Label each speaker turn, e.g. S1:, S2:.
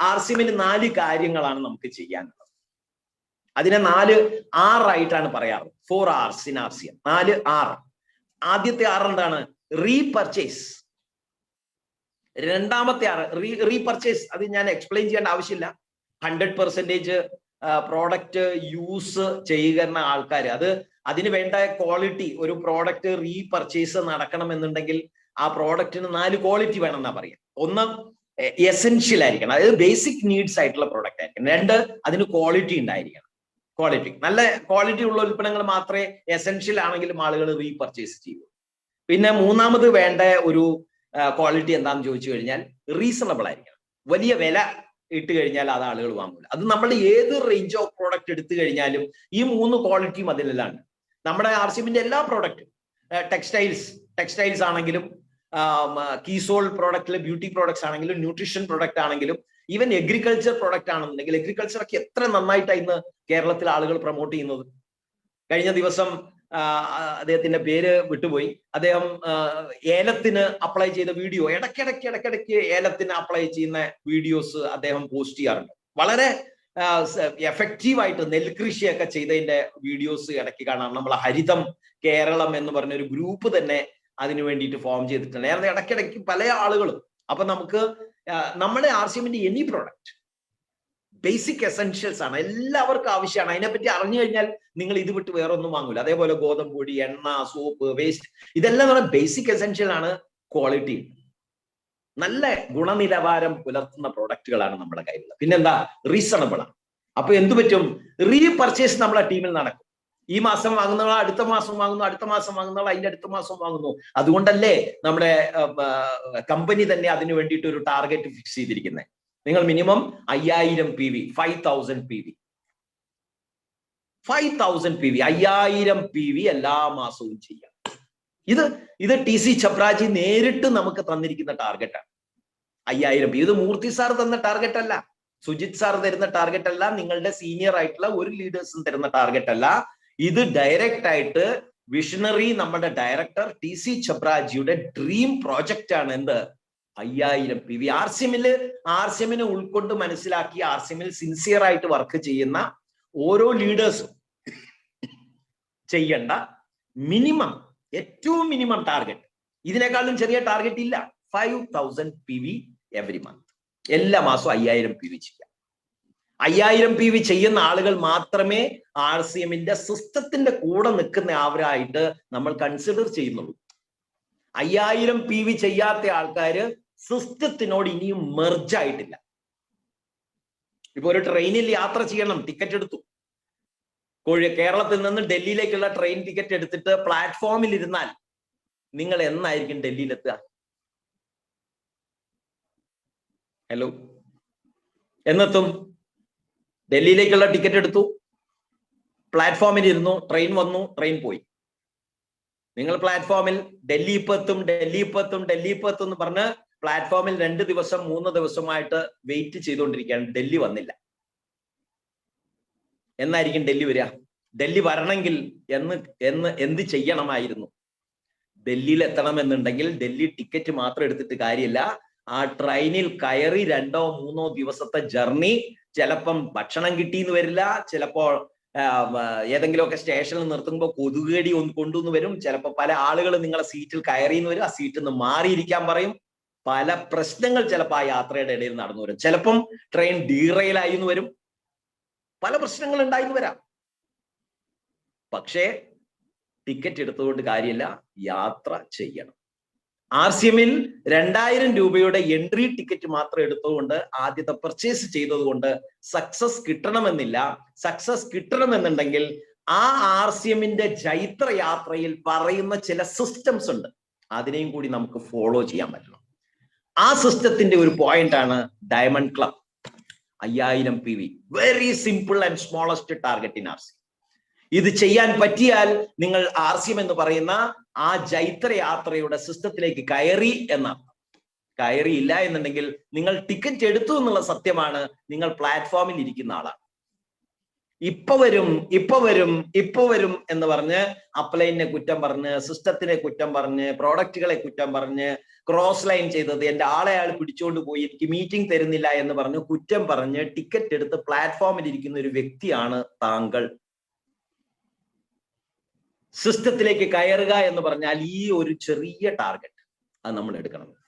S1: R C എമ്മിന് നാല് കാര്യങ്ങളാണ് നമുക്ക് ചെയ്യാനുള്ളത്. അതിനെ നാല് ആറായിട്ടാണ് പറയാറ്. Four R's in R C M നാല് ആർ ആദ്യത്തെ ആർ എന്താണ്? റീപർച്ചേസ് രണ്ടാമത്തെ ആർ റീ റീപർച്ചേസ് അത് ഞാൻ എക്സ്പ്ലെയിൻ ചെയ്യേണ്ട ആവശ്യമില്ല. ഹൺഡ്രഡ് പെർസെന്റേജ് പ്രോഡക്റ്റ് യൂസ് ചെയ്യുന്ന ആൾക്കാർ അത് അതിന് വേണ്ട ക്വാളിറ്റി ഒരു പ്രോഡക്റ്റ് റീപർച്ചേസ് നടക്കണം എന്നുണ്ടെങ്കിൽ ആ പ്രോഡക്റ്റിന് നാല് ക്വാളിറ്റി വേണം എന്നാ പറയാം. ഒന്ന് എസെൻഷ്യൽ ആയിരിക്കണം. അതായത് ബേസിക് നീഡ്സ് ആയിട്ടുള്ള പ്രോഡക്റ്റ് ആയിരിക്കണം. രണ്ട് അതിന് ക്വാളിറ്റി ഉണ്ടായിരിക്കണം. ക്വാളിറ്റി നല്ല ക്വാളിറ്റി ഉള്ള ഉൽപ്പന്നങ്ങൾ മാത്രമേ എസെൻഷ്യൽ ആണെങ്കിലും ആളുകൾ റീപർച്ചേസ് ചെയ്യൂ പിന്നെ മൂന്നാമത് വേണ്ട ഒരു ക്വാളിറ്റി എന്താണെന്ന് ചോദിച്ചു കഴിഞ്ഞാൽ റീസണബിൾ ആയിരിക്കണം. വലിയ വില ഇട്ട് കഴിഞ്ഞാൽ അത് ആളുകൾ വാങ്ങൂല. അത് നമ്മൾ ഏത് റേഞ്ച് ഓഫ് പ്രോഡക്റ്റ് എടുത്തു കഴിഞ്ഞാലും ഈ മൂന്ന് ക്വാളിറ്റിയും അതിലെല്ലാം ഉണ്ട്. നമ്മുടെ ആർ സി എല്ലാ പ്രോഡക്റ്റും ടെക്സ്റ്റൈൽസ് ടെക്സ്റ്റൈൽസ് ആണെങ്കിലും കീസോൾ പ്രോഡക്റ്റിലെ ബ്യൂട്ടി പ്രോഡക്ട്സ് ആണെങ്കിലും ന്യൂട്രീഷൻ പ്രോഡക്റ്റ് ആണെങ്കിലും ഈവൻ എഗ്രികൾച്ചർ പ്രോഡക്റ്റ് ആണെന്നുണ്ടെങ്കിൽ എഗ്രികൾച്ചർ ഒക്കെ എത്ര നന്നായിട്ടാണ് ഇന്ന് കേരളത്തിൽ ആളുകൾ പ്രൊമോട്ട് ചെയ്യുന്നത്? കഴിഞ്ഞ ദിവസം അദ്ദേഹത്തിന്റെ പേര് വിട്ടുപോയി. അദ്ദേഹം ഏലത്തിന് അപ്ലൈ ചെയ്ത വീഡിയോ ഇടയ്ക്കിടയ്ക്ക് ഇടയ്ക്കിടയ്ക്ക് ഏലത്തിന് അപ്ലൈ ചെയ്യുന്ന വീഡിയോസ് അദ്ദേഹം പോസ്റ്റ് ചെയ്യാറുണ്ട്. വളരെ എഫക്റ്റീവായിട്ട് നെൽകൃഷിയൊക്കെ ചെയ്തതിന്റെ വീഡിയോസ് ഇടയ്ക്ക് കാണാം. നമ്മൾ ഹരിതം കേരളം എന്ന് പറഞ്ഞ ഒരു ഗ്രൂപ്പ് തന്നെ അതിനു വേണ്ടിയിട്ട് ഫോം ചെയ്തിട്ടുണ്ട്. നേരത്തെ ഇടയ്ക്കിടയ്ക്ക് പല ആളുകളും അപ്പൊ നമുക്ക് നമ്മുടെ ആർ സി എമ്മിന്റെ എനി പ്രോഡക്റ്റ് ബേസിക് എസെൻഷ്യൽസ് ആണ് എല്ലാവർക്കും ആവശ്യമാണ്. അതിനെപ്പറ്റി അറിഞ്ഞു കഴിഞ്ഞാൽ നിങ്ങൾ ഇത് വിട്ട് വേറെ ഒന്നും വാങ്ങൂല. അതേപോലെ ഗോതമ്പ് പൊടി എണ്ണ സോപ്പ് വേസ്റ്റ് ഇതെല്ലാം നമ്മുടെ ബേസിക് എസെൻഷ്യൽ ആണ് ക്വാളിറ്റി നല്ല ഗുണനിലവാരം പുലർത്തുന്ന പ്രോഡക്റ്റുകളാണ് നമ്മുടെ കയ്യിലുള്ളത്. പിന്നെന്താ? റീസണബിൾ ആണ്. അപ്പൊ എന്തു പറ്റും? റീപർച്ചേസ് നമ്മളെ ടീമിൽ നടക്കും. ഈ മാസം വാങ്ങുന്നവൾ അടുത്ത മാസം വാങ്ങുന്നു അടുത്ത മാസം വാങ്ങുന്നവൾ അതിന്റെ അടുത്ത മാസം വാങ്ങുന്നു. അതുകൊണ്ടല്ലേ നമ്മുടെ കമ്പനി തന്നെ അതിന് വേണ്ടിയിട്ട് ഒരു ടാർഗറ്റ് ഫിക്സ് ചെയ്തിരിക്കുന്നത് നിങ്ങൾ മിനിമം അയ്യായിരം P V five thousand P V five thousand P V അയ്യായിരം പി വി എല്ലാ മാസവും ചെയ്യാം. ഇത് ഇത് ടി സി ചപ്രാജി നേരിട്ട് നമുക്ക് തന്നിരിക്കുന്ന ടാർഗറ്റാണ് അയ്യായിരം പി ഇത് മൂർത്തി സാർ തന്ന ടാർഗറ്റ് അല്ല. സുജിത് സാർ തരുന്ന ടാർഗറ്റ് അല്ല. നിങ്ങളുടെ സീനിയർ ആയിട്ടുള്ള ഒരു ലീഡേഴ്സും തരുന്ന ടാർഗറ്റ് അല്ല. ഇത് ഡയറക്റ്റ് ആയിട്ട് വിഷണറി നമ്മുടെ ഡയറക്ടർ ടി സി ചബ്രാജിയുടെ ഡ്രീം പ്രോജക്റ്റ് ആണ്. എന്ത്? അയ്യായിരം പി വി ആർ സിമിൽ ആർ സിമിനെ ഉൾക്കൊണ്ട് മനസ്സിലാക്കി ആർ സിമിൽ സിൻസിയർ ആയിട്ട് വർക്ക് ചെയ്യുന്ന ഓരോ ലീഡേഴ്സും ചെയ്യേണ്ട മിനിമം ഏറ്റവും മിനിമം ടാർഗറ്റ് ഇതിനേക്കാളും ചെറിയ ടാർഗറ്റ് ഇല്ല. Five thousand P V every month എല്ലാ മാസവും അയ്യായിരം പി വി ചെയ്യാം. അയ്യായിരം പി വി ചെയ്യുന്ന ആളുകൾ മാത്രമേ ആർ സി എമ്മിന്റെ സിസ്റ്റത്തിന്റെ കൂടെ നിൽക്കുന്ന അവരായിട്ട് നമ്മൾ കൺസിഡർ ചെയ്യുന്നുള്ളൂ. അയ്യായിരം പി വി ചെയ്യാത്ത ആൾക്കാര് സിസ്റ്റത്തിനോട് ഇനിയും മെർജ് ആയിട്ടില്ല. ഇപ്പൊ ഒരു ട്രെയിനിൽ യാത്ര ചെയ്യണം ടിക്കറ്റ് എടുത്തു. കോഴി കേരളത്തിൽ നിന്ന് ഡൽഹിയിലേക്കുള്ള ട്രെയിൻ ടിക്കറ്റ് എടുത്തിട്ട് പ്ലാറ്റ്ഫോമിൽ ഇരുന്നാൽ നിങ്ങൾ എന്നായിരിക്കും ഡൽഹിയിലെത്തുക? ഹലോ എന്നെത്തും? ഡൽഹിയിലേക്കുള്ള ടിക്കറ്റ് എടുത്തു. പ്ലാറ്റ്ഫോമിൽ ഇരുന്നു ട്രെയിൻ വന്നു. ട്രെയിൻ പോയി. നിങ്ങൾ പ്ലാറ്റ്ഫോമിൽ ഡൽഹി ഇപ്പത്തും ഡൽഹി ഇപ്പത്തും ഡൽഹി ഇപ്പത്തും എന്ന് പറഞ്ഞ് പ്ലാറ്റ്ഫോമിൽ രണ്ട് ദിവസം മൂന്ന് ദിവസമായിട്ട് വെയിറ്റ് ചെയ്തുകൊണ്ടിരിക്കുകയാണ്. ഡൽഹി വന്നില്ല. എന്നായിരിക്കും ഡൽഹി വരിക? ഡൽഹി വരണമെങ്കിൽ എന്ന് എന്ന് എന്ത് ചെയ്യണമായിരുന്നു? ഡൽഹിയിൽ എത്തണമെന്നുണ്ടെങ്കിൽ ഡൽഹി ടിക്കറ്റ് മാത്രം എടുത്തിട്ട് കാര്യമില്ല. ആ ട്രെയിനിൽ കയറി രണ്ടോ മൂന്നോ ദിവസത്തെ ജർണി ചിലപ്പം ഭക്ഷണം കിട്ടിയെന്ന് വരില്ല ചിലപ്പോൾ ഏതെങ്കിലുമൊക്കെ സ്റ്റേഷനിൽ നിർത്തുമ്പോൾ കൊതുകേടി ഒന്ന് കൊണ്ടുവന്ന് വരും. ചിലപ്പോൾ പല ആളുകൾ നിങ്ങളെ സീറ്റിൽ കയറിയെന്ന് വരും. ആ സീറ്റിൽ നിന്ന് മാറിയിരിക്കാൻ പറയും. പല പ്രശ്നങ്ങൾ ചിലപ്പോൾ ആ യാത്രയുടെ ഇടയിൽ നടന്നു വരും. ചിലപ്പം ട്രെയിൻ ഡീറെയിലായി എന്ന് വരും. പല പ്രശ്നങ്ങൾ ഉണ്ടായിന്ന് വരാം. പക്ഷേ ടിക്കറ്റ് എടുത്തുകൊണ്ട് കാര്യമില്ല. യാത്ര ചെയ്യണം. ആർ സി എമ്മിൽ രണ്ടായിരം രൂപയുടെ എൻട്രി ടിക്കറ്റ് മാത്രം എടുത്തതുകൊണ്ട് ആദ്യത്തെ പർച്ചേസ് ചെയ്തതുകൊണ്ട് സക്സസ് കിട്ടണമെന്നില്ല. സക്സസ് കിട്ടണമെന്നുണ്ടെങ്കിൽ ആ ആർ സി എമ്മിന്റെ ജൈത്ര യാത്രയിൽ പറയുന്ന ചില സിസ്റ്റംസ് ഉണ്ട്. അതിനെയും കൂടി നമുക്ക് ഫോളോ ചെയ്യാൻ പറ്റണം. ആ സിസ്റ്റത്തിന്റെ ഒരു പോയിന്റ് ആണ് ഡയമണ്ട് ക്ലബ് അയ്യായിരം P V. Very simple and smallest target in R C ഇത് ചെയ്യാൻ പറ്റിയാൽ നിങ്ങൾ ആർസ്യം എന്ന് പറയുന്ന ആ ജൈത്ര യാത്രയുടെ സിസ്റ്റത്തിലേക്ക് കയറി എന്നാണ് കയറിയില്ല എന്നുണ്ടെങ്കിൽ നിങ്ങൾ ടിക്കറ്റ് എടുത്തു എന്നുള്ള സത്യമാണ് നിങ്ങൾ പ്ലാറ്റ്ഫോമിൽ ഇരിക്കുന്ന ആളാണ്. ഇപ്പൊ വരും ഇപ്പൊ വരും ഇപ്പൊ വരും എന്ന് പറഞ്ഞ് അപ്ലൈനെ കുറ്റം പറഞ്ഞ് സിസ്റ്റത്തിനെ കുറ്റം പറഞ്ഞ് പ്രോഡക്റ്റുകളെ കുറ്റം പറഞ്ഞ് ക്രോസ് ലൈൻ ചെയ്തത് എന്റെ ആളെ ആൾ പിടിച്ചുകൊണ്ട് പോയി എനിക്ക് മീറ്റിംഗ് തരുന്നില്ല എന്ന് പറഞ്ഞ് കുറ്റം പറഞ്ഞ് ടിക്കറ്റ് എടുത്ത് പ്ലാറ്റ്ഫോമിൽ ഇരിക്കുന്ന ഒരു വ്യക്തിയാണ് താങ്കൾ. സിസ്റ്റത്തിലേക്ക് കയറുക എന്ന് പറഞ്ഞാൽ ഈ ഒരു ചെറിയ ടാർഗറ്റ് അത് നമ്മൾ എടുക്കണം.